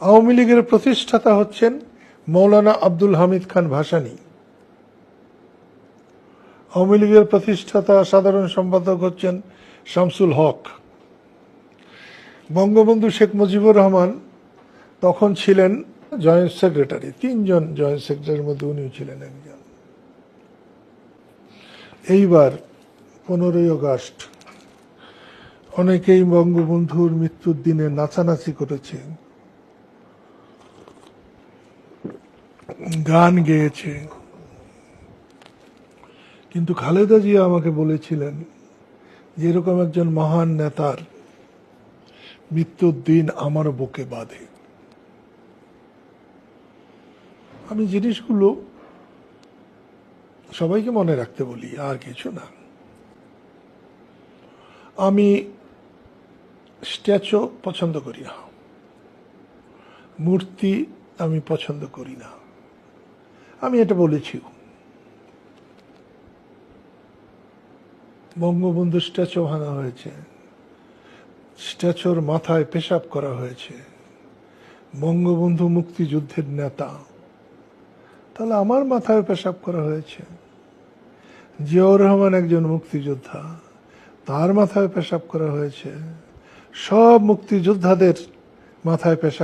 আওয়ামী লীগের প্রতিষ্ঠাতা হচ্ছেন মৌলানা আব্দুল হামিদ খান ভাসানী। আওয়ামী লীগের প্রতিষ্ঠাতা সাধারণ সম্পাদক হচ্ছেন শামসুল হক। বঙ্গবন্ধু শেখ মুজিবুর রহমান তখন ছিলেন জয়েন্ট সেক্রেটারি, তিনজন জয়েন্ট সেক্রেটারির মধ্যে উনিও ছিলেন একজন। এইবার পনেরোই আগস্ট অনেকেই বঙ্গবন্ধুর মৃত্যুর দিনে নাচানাচি করেছে। গান গেয়েছে। কিন্তু খালেদা জিয়া আমাকে বলেছিলেন যে এরকম একজন মহান নেতার মৃত্যুর দিন আমার বুকে বাঁধে। আমি জিনিসগুলো সবাইকে মনে রাখতে বলি, আর কিছু না। আমি স্ট্যাচু পছন্দ করি না। মূর্তি আমি পছন্দ করি না। আমি এটা বলেছি। বঙ্গবন্ধু স্ট্যাচু ভাঙা হয়েছে। স্ট্যাচুর মাথায় পেশাব করা হয়েছে। বঙ্গবন্ধু মুক্তিযুদ্ধের নেতা। তাহলে আমার মাথায় পেশাব করা হয়েছে। জিয়াউর রহমান একজন মুক্তিযোদ্ধা। তার মাথায় পেশাব করা হয়েছে। সব মুক্তিযোদ্ধাদের মাথায় পেশাব